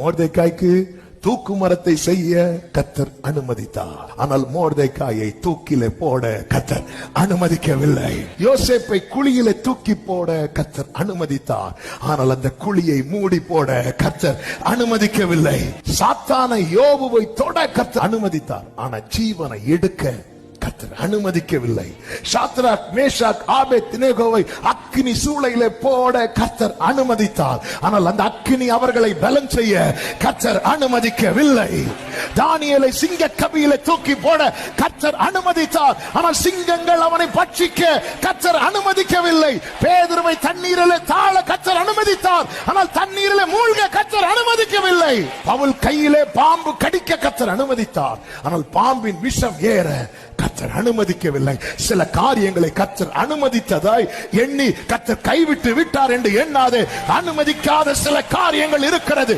மோர்தேக்காய்க்கு தூக்கு மரத்தை செய்ய கத்தர் அனுமதித்தார். ஆனால் மோர்தேக்காயை தூக்கில போட கத்தர் அனுமதிக்கவில்லை. யோசேப்பை குழியிலே தூக்கி போட கத்தர் அனுமதித்தார். ஆனால் அந்த குழியை மூடி போட கத்தர் அனுமதிக்கவில்லை. சாத்தான யோபுவை தொட கத்தர் அனுமதித்தார். ஆனா ஜீவனை எடுக்க கத்தர் அனுமதிக்கவில்லை. சாத்ராக் மேஷாக் ஆபே தினேகோவை அக்னி சூளையில போட கத்தர் அனுமதித்தார். ஆனால் அந்த அக்கினி அவர்களை பலம் செய்ய கத்தர் அனுமதிக்கவில்லை. தானியலை சிங்க கபியில தூக்கி போட கத்தர் அனுமதித்தார். ஆனால் சிங்கங்கள் அவனை பட்சிக்க கத்தர் அனுமதிக்கவில்லை. பேதுருவை தண்ணீரில் தாழ கச்சர் அனுமதித்தார். ஆனால் தண்ணீரில் மூழ்க கச்சர் அனுமதிக்கவில்லை. அவள் கையிலே பாம்பு கடிக்க கச்சர் அனுமதித்தார். ஆனால் பாம்பின் விஷம் ஏற கத்தர் அனுமதிக்கவில்லை. சில காரியங்களை கத்தர் அனுமதித்ததாய் எண்ணி கத்தர் கைவிட்டு விட்டார் என்று எண்ணாதே. அனுமதிக்காத சில காரியங்கள் இருக்கிறது.